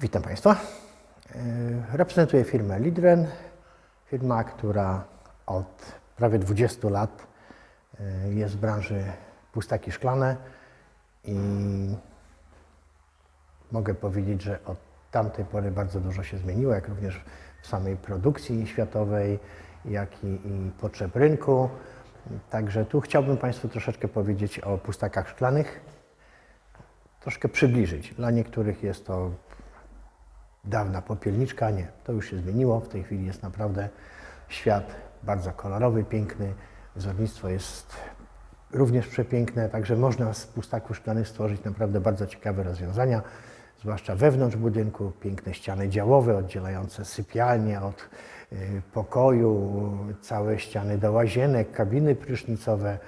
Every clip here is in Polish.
Witam Państwa. E, Reprezentuję firmę Lidren, firma, która od prawie 20 lat e, jest w branży pustaki szklane i mogę powiedzieć, że od tamtej pory bardzo dużo się zmieniło, jak również w samej produkcji światowej, jak i, i potrzeb rynku. Także tu chciałbym Państwu troszeczkę powiedzieć o pustakach szklanych, troszkę przybliżyć. Dla niektórych jest to dawna popielniczka, nie, to już się zmieniło. W tej chwili jest naprawdę świat bardzo kolorowy, piękny. Wzornictwo jest również przepiękne, także można z pustaków szklanych stworzyć naprawdę bardzo ciekawe rozwiązania, zwłaszcza wewnątrz budynku. Piękne ściany działowe oddzielające sypialnię od y, pokoju, całe ściany do łazienek, kabiny prysznicowe,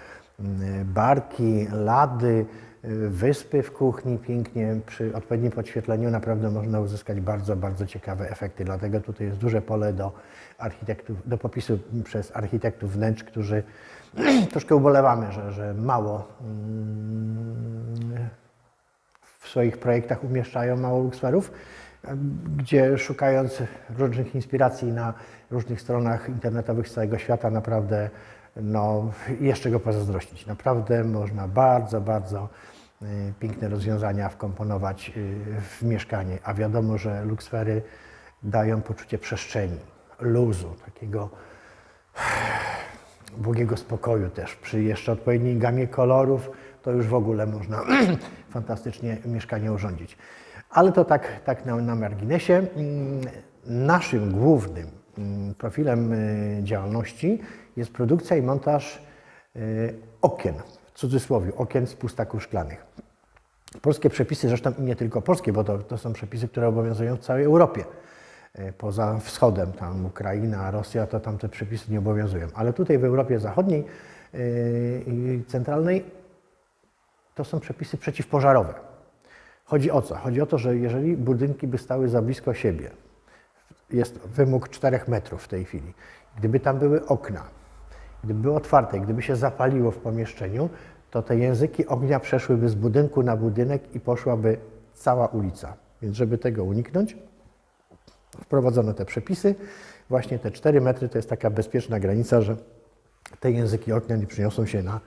y, barki, lady, wyspy w kuchni. Pięknie przy odpowiednim podświetleniu naprawdę można uzyskać bardzo, bardzo ciekawe efekty. Dlatego tutaj jest duże pole do architektów, do popisu przez architektów wnętrz, którzy troszkę ubolewamy, że, że mało mm, w swoich projektach umieszczają mało luksferów, gdzie szukając różnych inspiracji na różnych stronach internetowych z całego świata, naprawdę no, jest czego pozazdrościć. Naprawdę można bardzo, bardzo piękne rozwiązania wkomponować y, w mieszkanie, a wiadomo, że luksfery dają poczucie przestrzeni, luzu, takiego błogiego spokoju też. Przy jeszcze odpowiedniej gamie kolorów to już w ogóle można fantastycznie mieszkanie urządzić. Ale to tak, tak na, na marginesie. Mm, Naszym głównym mm, profilem y, działalności jest produkcja i montaż y, okien, w cudzysłowie, okien z pustaków szklanych. Polskie przepisy, zresztą i nie tylko polskie, bo to, to są przepisy, które obowiązują w całej Europie. E, Poza wschodem, tam Ukraina, Rosja, to tam te przepisy nie obowiązują. Ale tutaj w Europie Zachodniej yy, i centralnej to są przepisy przeciwpożarowe. Chodzi o co? Chodzi o to, że jeżeli budynki by stały za blisko siebie, jest wymóg 4 metrów w tej chwili, gdyby tam były okna, gdyby były otwarte, gdyby się zapaliło w pomieszczeniu, to te języki ognia przeszłyby z budynku na budynek i poszłaby cała ulica. Więc żeby tego uniknąć, wprowadzono te przepisy. Właśnie te 4 metry to jest taka bezpieczna granica, że te języki ognia nie przyniosą się na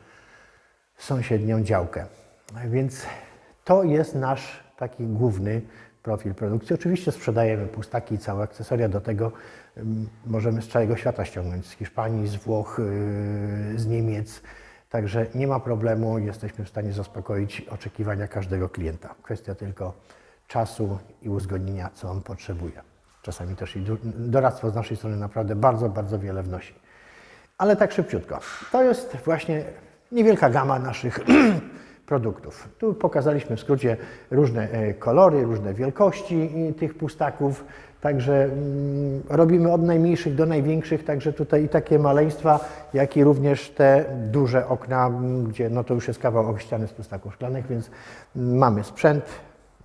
sąsiednią działkę. Więc to jest nasz taki główny profil produkcji. Oczywiście sprzedajemy pustaki i całe akcesoria. Do tego ym, możemy z całego świata ściągnąć, z Hiszpanii, z Włoch, yy, z Niemiec. Także nie ma problemu, jesteśmy w stanie zaspokoić oczekiwania każdego klienta. Kwestia tylko czasu i uzgodnienia, co on potrzebuje. Czasami też i do- doradztwo z naszej strony naprawdę bardzo, bardzo wiele wnosi. Ale tak szybciutko. To jest właśnie niewielka gama naszych produktów. Tu pokazaliśmy w skrócie różne e, kolory, różne wielkości tych pustaków. Także mm, robimy od najmniejszych do największych, także tutaj i takie maleństwa, jak i również te duże okna, m, gdzie no to już jest kawał ściany z pustaków szklanych, więc mm, mamy sprzęt,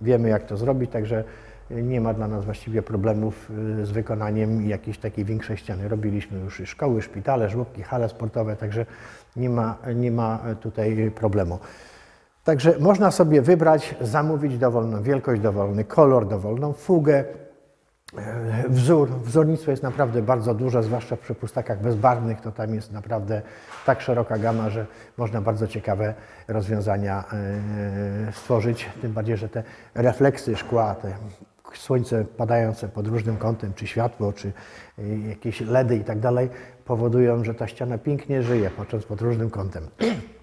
wiemy jak to zrobić, także nie ma dla nas właściwie problemów y, z wykonaniem jakiejś takiej większej ściany. Robiliśmy już szkoły, szpitale, żłobki, hale sportowe, także nie ma, nie ma tutaj problemu. Także można sobie wybrać, zamówić dowolną wielkość, dowolny kolor, dowolną fugę. E, Wzór, wzornictwo jest naprawdę bardzo duże, zwłaszcza przy pustakach bezbarwnych, to tam jest naprawdę tak szeroka gama, że można bardzo ciekawe rozwiązania e, stworzyć. Tym bardziej, że te refleksy szkła, te słońce padające pod różnym kątem, czy światło, czy e, jakieś LEDy i tak dalej, powodują, że ta ściana pięknie żyje, patrząc pod różnym kątem.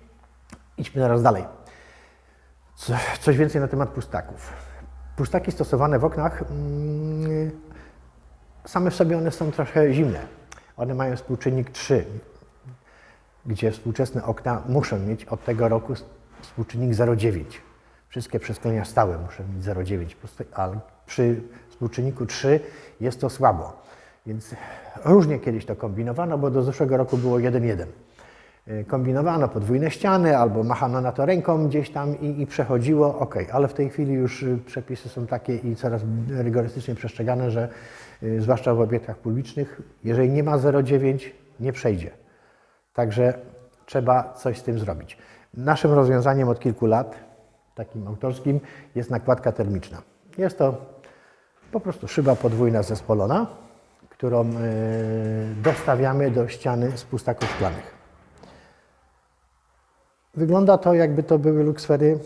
Idźmy teraz dalej. Co, coś więcej na temat pustaków. Pustaki stosowane w oknach, mm, same w sobie one są trochę zimne. One mają współczynnik 3, gdzie współczesne okna muszą mieć od tego roku współczynnik 0,9. Wszystkie przesklenia stałe muszą mieć 0,9, puste- ale przy współczynniku 3 jest to słabo. Więc różnie kiedyś to kombinowano, bo do zeszłego roku było 1,1 y, kombinowano podwójne ściany albo machano na to ręką gdzieś tam i, i przechodziło, ok, ale w tej chwili już y, przepisy są takie i coraz rygorystycznie przestrzegane, że y, zwłaszcza w obiektach publicznych, jeżeli nie ma 0,9 nie przejdzie. Także trzeba coś z tym zrobić. Naszym rozwiązaniem od kilku lat, takim autorskim, jest nakładka termiczna. Jest to Po prostu szyba podwójna zespolona, którą y, dostawiamy do ściany z pustaków szklanych. Wygląda to, jakby to były luksfery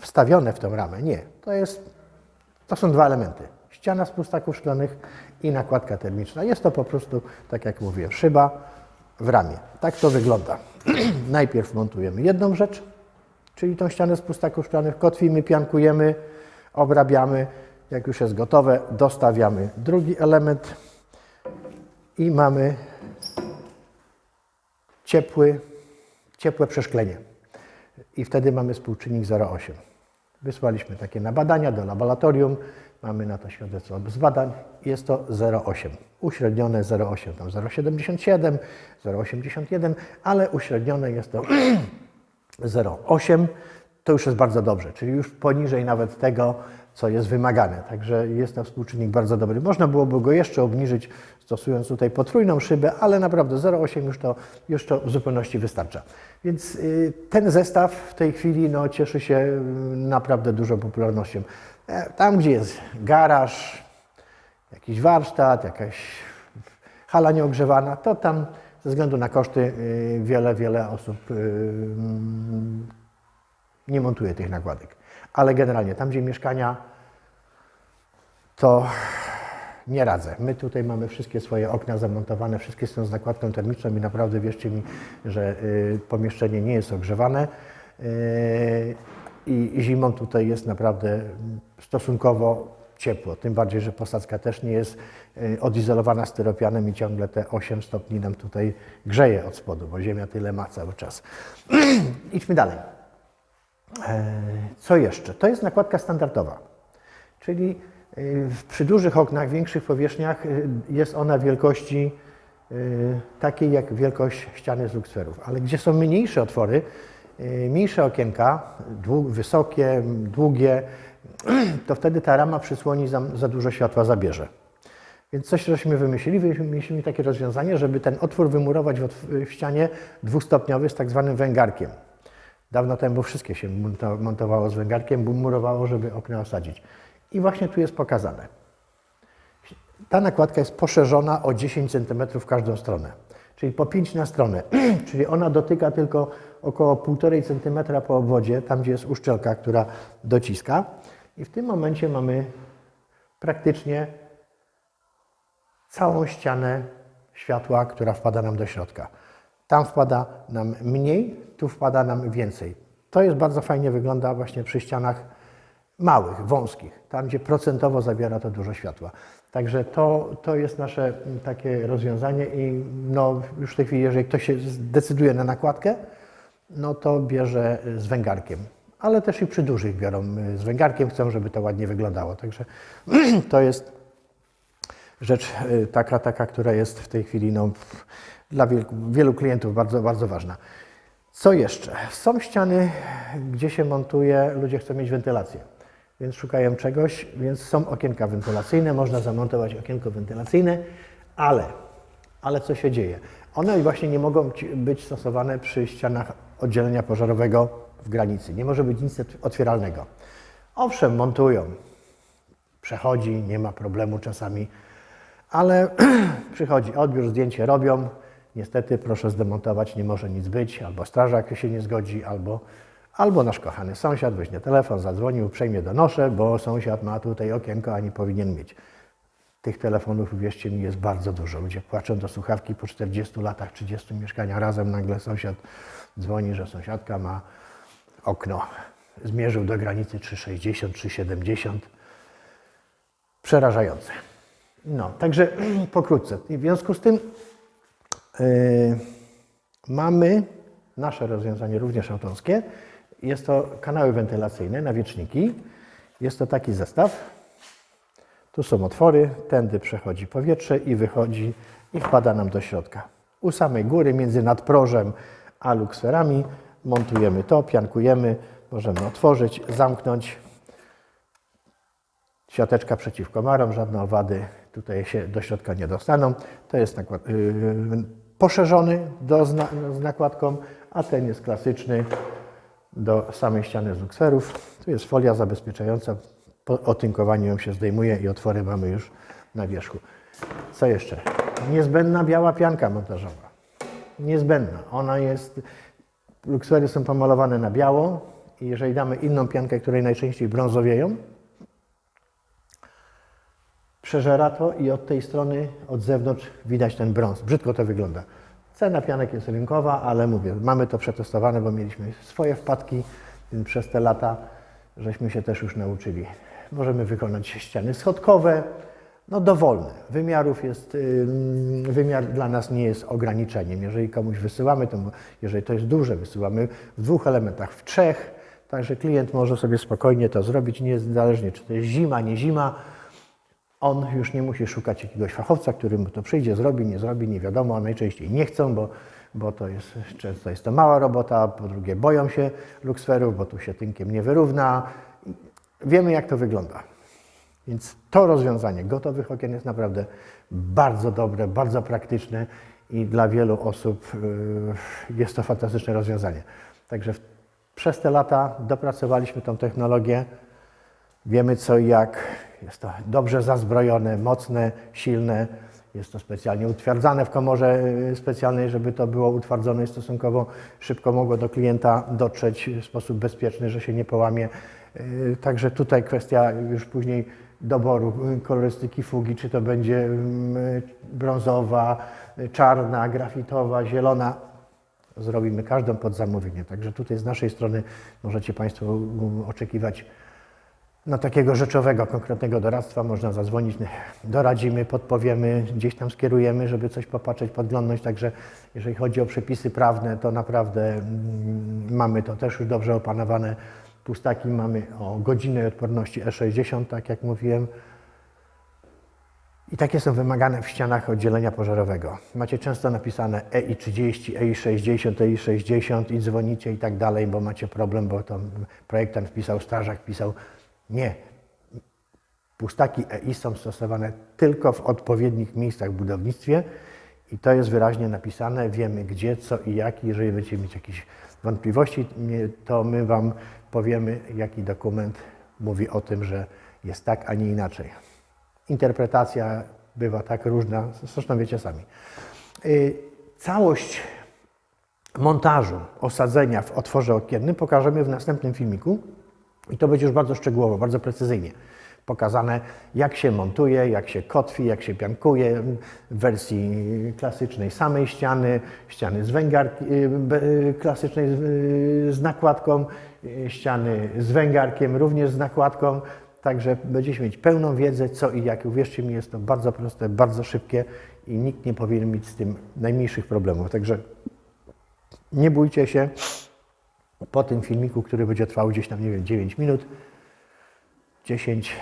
wstawione w tą ramę. Nie, to jest, to są dwa elementy. Ściana z pustaków szklanych i nakładka termiczna. Jest to po prostu, tak jak mówiłem, szyba w ramie. Tak to wygląda. Najpierw montujemy jedną rzecz, czyli tą ścianę z pustaków szklanych, kotwimy, piankujemy, obrabiamy. Jak już jest gotowe, dostawiamy drugi element i mamy ciepły, ciepłe przeszklenie. I wtedy mamy współczynnik 0,8. Wysłaliśmy takie na badania do laboratorium. Mamy na to świadectwo z badań. Jest to 0,8. Uśrednione 0,8, tam 0,77, 0,81, ale uśrednione jest to 0,8. To już jest bardzo dobrze, czyli już poniżej nawet tego, co jest wymagane. Także jest to współczynnik bardzo dobry. Można byłoby go jeszcze obniżyć, stosując tutaj potrójną szybę, ale naprawdę 0,8 już to, już to w zupełności wystarcza. Więc y, ten zestaw w tej chwili no, cieszy się y, naprawdę dużą popularnością. E, Tam, gdzie jest garaż, jakiś warsztat, jakaś hala nieogrzewana, to tam ze względu na koszty y, wiele, wiele osób y, mm, nie montuje tych nakładek. Ale generalnie tam, gdzie mieszkania, to nie radzę. My tutaj mamy wszystkie swoje okna zamontowane, wszystkie są z nakładką termiczną i naprawdę wierzcie mi, że y, pomieszczenie nie jest ogrzewane. Y, I zimą tutaj jest naprawdę stosunkowo ciepło. Tym bardziej, że posadzka też nie jest y, odizolowana styropianem i ciągle te 8 stopni nam tutaj grzeje od spodu, bo ziemia tyle ma cały czas. Idźmy dalej. E, Co jeszcze? To jest nakładka standardowa, czyli y, przy dużych oknach, większych powierzchniach y, jest ona wielkości takiej jak wielkość ściany z luksferów, ale gdzie są mniejsze otwory, mniejsze okienka, wysokie, długie, to wtedy ta rama przysłoni za, za dużo światła zabierze. Więc coś żeśmy wymyślili, wymyślili takie rozwiązanie, żeby ten otwór wymurować w, w ścianie dwustopniowy z tak zwanym węgarkiem. Dawno temu wszystkie się monto- montowało z węgarkiem, murowało, żeby okna osadzić. I właśnie tu jest pokazane. Ta nakładka jest poszerzona o 10 cm w każdą stronę, czyli po 5 na stronę. czyli ona dotyka tylko około 1,5 cm po obwodzie, tam gdzie jest uszczelka, która dociska. I w tym momencie mamy praktycznie całą ścianę światła, która wpada nam do środka. Tam wpada nam mniej, tu wpada nam więcej. To jest bardzo fajnie wygląda właśnie przy ścianach małych, wąskich, tam gdzie procentowo zabiera to dużo światła. Także to, to jest nasze mm, takie rozwiązanie i no, już w tej chwili, jeżeli ktoś się zdecyduje na nakładkę, no to bierze y, z węgarkiem. Ale też i przy dużych biorą y, z węgarkiem, chcą, żeby to ładnie wyglądało. Także to jest rzecz y, taka, taka, która jest w tej chwili no, dla wielu, wielu klientów bardzo, bardzo ważna. Co jeszcze? Są ściany, gdzie się montuje, ludzie chcą mieć wentylację, więc szukają czegoś, więc są okienka wentylacyjne, można zamontować okienko wentylacyjne, ale, ale co się dzieje? One właśnie nie mogą być stosowane przy ścianach oddzielenia pożarowego w granicy. Nie może być nic otwieralnego. Owszem, montują, przechodzi, nie ma problemu czasami, ale przychodzi odbiór, zdjęcie robią. Niestety, proszę zdemontować, nie może nic być, albo strażak się nie zgodzi, albo, albo nasz kochany sąsiad weźmie telefon, zadzwonił, uprzejmie donoszę, bo sąsiad ma tutaj okienko, a nie powinien mieć. Tych telefonów, wierzcie mi, jest bardzo dużo. Ludzie płaczą do słuchawki po 40 latach, 30 mieszkania razem, nagle sąsiad dzwoni, że sąsiadka ma okno. Zmierzył do granicy 360, 370 przerażające. No, także pokrótce. W związku z tym mamy nasze rozwiązanie również autorskie. Jest to kanały wentylacyjne, nawieczniki. Jest to taki zestaw. Tu są otwory, tędy przechodzi powietrze i wychodzi i wpada nam do środka. U samej góry, między nadprożem a luksferami montujemy to, piankujemy, możemy otworzyć, zamknąć. Siateczka przeciw komarom, żadne owady tutaj się do środka nie dostaną. To jest nakład, yy, poszerzony do zna, z nakładką, a ten jest klasyczny do samej ściany z luksferów. Tu jest folia zabezpieczająca Po otynkowaniu ją się zdejmuje i otwory mamy już na wierzchu. Co jeszcze? Niezbędna biała pianka montażowa. Niezbędna. Ona jest. Luksfery są pomalowane na biało i jeżeli damy inną piankę, której najczęściej brązowieją, przeżera to i od tej strony, od zewnątrz widać ten brąz. Brzydko to wygląda. Cena pianek jest rynkowa, ale mówię, mamy to przetestowane, bo mieliśmy swoje wpadki przez te lata, żeśmy się też już nauczyli. Możemy wykonać ściany schodkowe, no dowolne. Wymiarów jest, ym, wymiar dla nas nie jest ograniczeniem. Jeżeli komuś wysyłamy, to jeżeli to jest duże, wysyłamy w dwóch elementach, w trzech, także klient może sobie spokojnie to zrobić, niezależnie czy to jest zima, nie zima. On już nie musi szukać jakiegoś fachowca, który mu to przyjdzie, zrobi, nie zrobi, nie wiadomo, a najczęściej nie chcą, bo, bo to jest, często jest to mała robota, po drugie boją się luksferów, bo tu się tynkiem nie wyrówna. Wiemy jak to wygląda. Więc to rozwiązanie gotowych okien jest naprawdę bardzo dobre, bardzo praktyczne i dla wielu osób y, jest to fantastyczne rozwiązanie. Także przez te lata dopracowaliśmy tą technologię. Wiemy co i jak. Jest to dobrze zazbrojone, mocne, silne. Jest to specjalnie utwardzane w komorze y, specjalnej, żeby to było utwardzone i stosunkowo szybko mogło do klienta dotrzeć w sposób bezpieczny, że się nie połamie. Y, Także tutaj kwestia już później doboru y, kolorystyki fugi, czy to będzie mm, brązowa, czarna, grafitowa, zielona zrobimy każdą pod zamówienie. Także tutaj z naszej strony możecie Państwo um, oczekiwać na takiego rzeczowego, konkretnego doradztwa. Można zadzwonić, doradzimy, podpowiemy, gdzieś tam skierujemy, żeby coś popatrzeć, podglądnąć. Także jeżeli chodzi o przepisy prawne, to naprawdę mm, mamy to też już dobrze opanowane. Pustaki mamy o godzinnej odporności E60, tak jak mówiłem. I takie są wymagane w ścianach oddzielenia pożarowego. Macie często napisane E EI30, EI60, EI60 i dzwonicie i tak dalej, bo macie problem, bo to projektant wpisał, strażak wpisał. Nie. Pustaki EI są stosowane tylko w odpowiednich miejscach w budownictwie i to jest wyraźnie napisane. Wiemy gdzie, co i jak. Jeżeli będziecie mieć jakieś wątpliwości, to my Wam powiemy, jaki dokument mówi o tym, że jest tak, a nie inaczej interpretacja bywa tak różna, zresztą wiecie sami. Y, Całość montażu osadzenia w otworze okiennym pokażemy w następnym filmiku i to będzie już bardzo szczegółowo, bardzo precyzyjnie pokazane, jak się montuje, jak się kotwi, jak się piankuje w wersji klasycznej samej ściany, ściany z węgarki, y, y, klasycznej z, y, nakładką, ściany z węgarkiem również z nakładką. Także będziecie mieć pełną wiedzę, co i jak. Uwierzcie mi, jest to bardzo proste, bardzo szybkie i nikt nie powinien mieć z tym najmniejszych problemów. Także nie bójcie się. Po tym filmiku, który będzie trwał gdzieś tam, nie wiem, 9 minut, 10,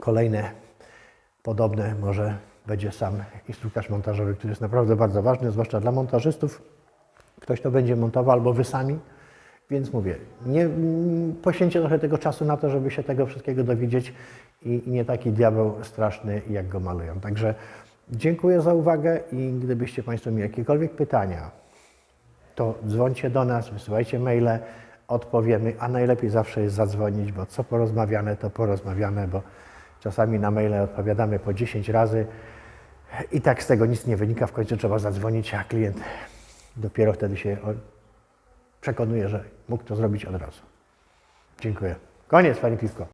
kolejne podobne może będzie sam instruktaż montażowy, który jest naprawdę bardzo ważny, zwłaszcza dla montażystów. Ktoś to będzie montował albo wy sami. Więc mówię, nie, poświęćcie trochę tego czasu na to, żeby się tego wszystkiego dowiedzieć i, i nie taki diabeł straszny, jak go malują. Także dziękuję za uwagę i gdybyście Państwo mieli jakiekolwiek pytania, to dzwońcie do nas, wysyłajcie maile, odpowiemy, a najlepiej zawsze jest zadzwonić, bo co porozmawiane, to porozmawiane, bo czasami na maile odpowiadamy po 10 razy i tak z tego nic nie wynika, w końcu trzeba zadzwonić, a klient dopiero wtedy się przekonuje, że mógł to zrobić od razu. Dziękuję. Koniec, Pani Piwko.